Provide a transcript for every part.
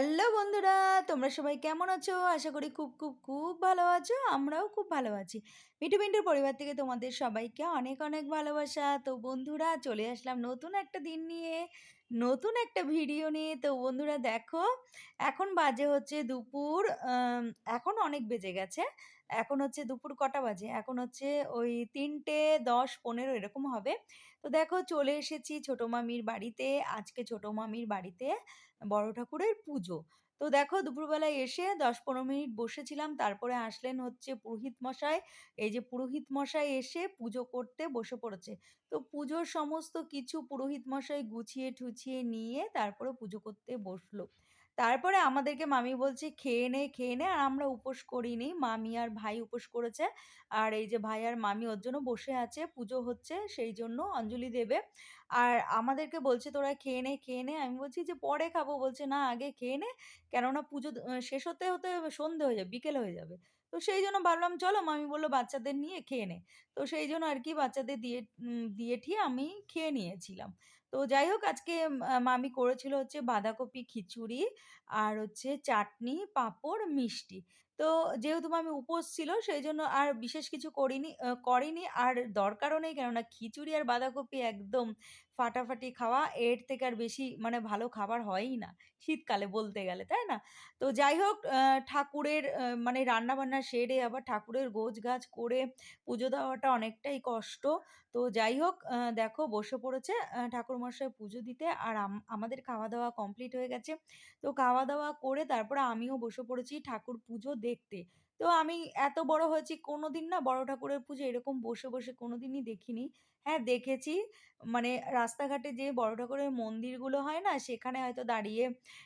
Hello বন্ধুরা, তোমরা সবাই কেমন আছো? আশা করি খুব খুব খুব ভালো আছো, আমরাও খুব ভালো আছি। মিঠু মিন্টুর পরিবার থেকে তোমাদের সবাইকে অনেক অনেক ভালোবাসা। তো বন্ধুরা, চলে আসলাম নতুন একটা দিন নিয়ে। নতুন একটা ভিডিও নিয়ে। তো বন্ধুরা দেখো, এখন বাজে হচ্ছে দুপুর এখন অনেক বেজে গেছে। এখন হচ্ছে দুপুর কটা বাজে? এখন হচ্ছে ওই তিনটে দশ পনেরো এরকম হবে। তো দেখো, চলে এসেছি ছোটো মামির বাড়িতে। আজকে ছোটো মামির বাড়িতে বড় ঠাকুরের পুজো। তো দেখো দুপুরবেলায় এসে দশ পনেরো মিনিট বসেছিলাম। তারপরে আসলেন হচ্ছে পুরোহিত মশাই। এই যে পুরোহিত মশাই এসে পুজো করতে বসে পড়েছে। তো পুজোর সমস্ত কিছু পুরোহিত মশাই গুছিয়ে ঠুছিয়ে নিয়ে তারপরে পুজো করতে বসল। তারপরে আমাদেরকে মামি বলছে, খেয়ে নে খেয়ে নে। আর আমরা উপোস করিনি। মামি আর ভাই উপোস করেছে। আর এই যে ভাই আর মামি ওর জন্য বসে আছে, পুজো হচ্ছে, সেই জন্য অঞ্জলি দেবে। আর আমাদেরকে বলছে, তোরা খেয়ে নে খেয়ে নে। আমি বলছি, যে পরে খাব। বলছে, না, আগে খেয়ে নে। কেননা পুজো শেষ হতে হতে সন্ধে হয়ে যাবে, বিকেল হয়ে যাবে। তো সেই জন্য ভাবলাম, চলো, মামি বলল, বাচ্চাদের নিয়ে খেয়ে নে। তো সেই জন্য আর কি বাচ্চাদের দিয়ে দিয়ে ঠিয়ে আমি খেয়ে নিয়েছিলাম। তো যাই হোক আজকে মামি করেছিল হচ্ছে বাঁধাকপি খিচুড়ি আর হচ্ছে চাটনি পাঁপড় মিষ্টি। তো যেহেতু আমি উপোস ছিল সেই জন্য আর বিশেষ কিছু করিনি করিনি। আর দরকারও নেই কেননা খিচুড়ি আর বাঁধাকপি একদম ফাটাফাটি খাওয়া। এর থেকে আর বেশি মানে ভালো খাবার হয়ই না শীতকালে বলতে গেলে তাই না? তো যাই হোক ঠাকুরের মানে রান্না বান্না সেরে আবার ঠাকুরের গোছ গাছ করে পুজো দেওয়াটা অনেকটাই কষ্ট। তো যাই হোক দেখো বসে পড়েছে আহ, ঠাকুরমশাই পুজো দিতে আর আম- আমাদের খাওয়া দাওয়া কমপ্লিট হয়ে গেছে। তো খাওয়া দাওয়া করে তারপরে আমিও বসে পড়েছি ঠাকুর পুজো দেখতে। তো আমি এত বড় হয়েছি কোনোদিন না বড় ঠাকুরের পুজো এরকম বসে বসে কোনোদিনই দেখিনি। হ্যাঁ দেখেছি। মানে রাস্তাঘাটে যে বড় ঠাকুরের মন্দিরগুলো হয় না, সেখানে হয়তো দাঁড়িয়ে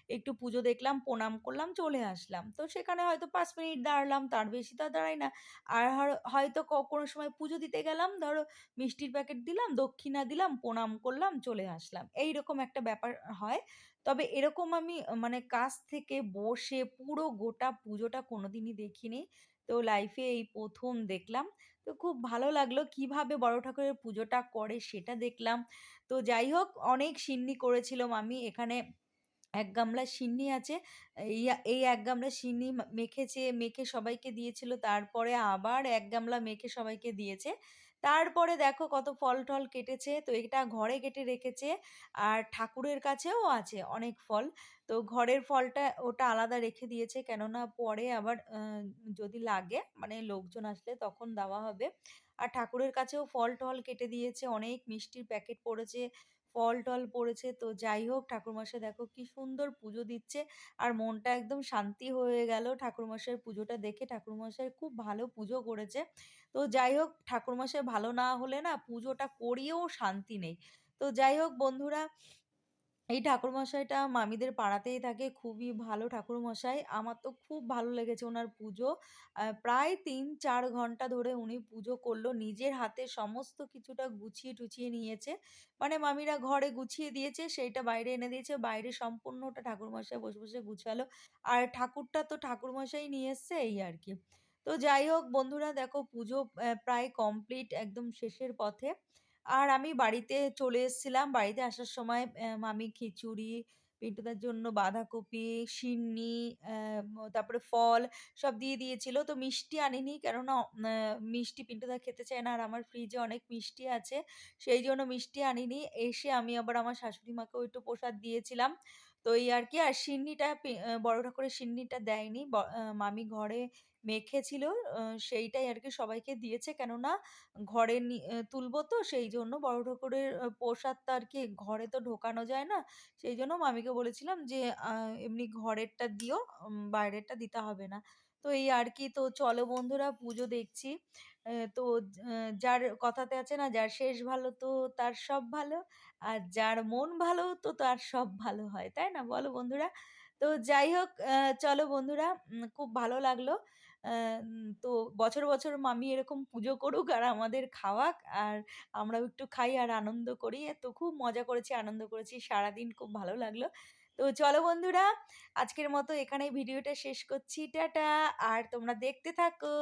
একটু পুজো দেখলাম, প্রণাম করলাম, চলে আসলাম। তো সেখানে হয়তো পাঁচ মিনিট দাঁড়ালাম, তার বেশি তো দাঁড়াই না। আর হয়তো কোনো সময় পুজো দিতে গেলাম, ধরো মিষ্টির প্যাকেট দিলাম, দক্ষিণা দিলাম, প্রণাম করলাম, চলে আসলাম। এই রকম একটা ব্যাপার হয়। তবে এরকম আমি মানে কাছ থেকে বসে পুরো গোটা পুজোটা কোনোদিনই দেখিনি। তো লাইফে এই প্রথম দেখলাম। তো খুব ভালো লাগল কীভাবে বড় ঠাকুরের পুজোটা করে সেটা দেখলাম। তো যাই হোক, অনেক সিন্নি করেছিল আমি। এখানে এক গামলা সিন্নি আছে। এই এই এক গামলা সিন্নি মেখেছে, মেখে সবাইকে দিয়েছিল। তারপরে আবার এক গামলা মেখে সবাইকে দিয়েছে। তারপরে দেখো কত ফল টল কেটেছে, তো এটা ঘরে কেটে রেখেছে আর ঠাকুরের কাছেও আছে অনেক ফল। তো ঘরের ফলটা ওটা আলাদা রেখে দিয়েছে কেননা পরে আবার যদি লাগে মানে লোকজন আসলে তখন দেওয়া হবে। আর ঠাকুরের কাছেও ফল টল কেটে দিয়েছে, অনেক মিষ্টির প্যাকেট পড়েছে ফল টল পড়েছে। তো যাই হোক ঠাকুরমশাই দেখো কি সুন্দর পুজো দিচ্ছে। আর মনটা একদম শান্তি হয়ে গেল ঠাকুরমশাইয়ের পুজোটা দেখে। ঠাকুরমশাই খুব ভালো পুজো করেছে। তো যাই হোক ঠাকুরমশাই ভালো না হলে না পুজোটা করিয়েও শান্তি নেই। তো যাই হোক বন্ধুরা এই ঠাকুরমশাইটা মামিদের পাড়াতেই থাকে, খুবই ভালো ঠাকুরমশাই। আমার তো খুব ভালো লেগেছে ওনার পুজো। প্রায় তিন চার ঘণ্টা ধরে উনি পুজো করল, নিজের হাতে সমস্ত কিছুটা গুছিয়ে টুছিয়ে নিয়েছে। মানে মামিরা ঘরে গুছিয়ে দিয়েছে, সেইটা বাইরে এনে দিয়েছে, বাইরে সম্পূর্ণটা ঠাকুরমশাই বসে বসে গুছালো। আর ঠাকুরটা তো ঠাকুরমশাই নিয়ে এসছে, এই আর কি। তো যাই হোক বন্ধুরা, দেখো পুজো প্রায় কমপ্লিট একদম শেষের পথে। আর আমি বাড়িতে চলে এসেছিলাম। বাড়িতে আসার সময় মামি খিচুড়ি, পিন্টুদার জন্য বাঁধাকপি সিন্নি তারপরে ফল সব দিয়ে দিয়েছিল। তো মিষ্টি আনিনি কেননা মিষ্টি পিন্টুদা খেতে চায় না আর আমার ফ্রিজে অনেক মিষ্টি আছে। সেই জন্য মিষ্টি আনিনি। এসে আমি আবার আমার শাশুড়ি মাকেও একটু প্রসাদ দিয়েছিলাম। তো এই আর কি। আর সিন্নিটা বড় ঠাকুরের সিন্নিটা দেয়নি। মামি ঘরে মেখেছিল সেইটাই আর কি সবাইকে দিয়েছে কেননা ঘরে তুলবো তো সেই জন্য বড় ঠাকুরের প্রসাদটা আর কি ঘরে তো ঢোকানো যায় না। সেই জন্য মামিকে বলেছিলাম যে, এমনি ঘরেরটা দিও, বাইরেরটা দিতে হবে না। তো এই আর কি। তো চলো বন্ধুরা পুজো দেখছি। তো যার কথাতে আছে না, যার শেষ ভালো তো তার সব ভালো। আর যার মন ভালো তো তার সব ভালো হয়। তাই না? বলো বন্ধুরা? তো যাই হোক চলো বন্ধুরা খুব ভালো লাগল। তো বছর, বছর মামি এরকম পুজো করুক আর আমাদের খাওয়াক আর আমরাও একটু খাই আর আনন্দ করি। তো খুব মজা করেছি, আনন্দ করেছি। সারাদিন খুব ভালো লাগল। তো চলো বন্ধুরা আজকের মতো এখানেই ভিডিওটা শেষ করছি। টাটা! আর তোমরা দেখতে থাকো।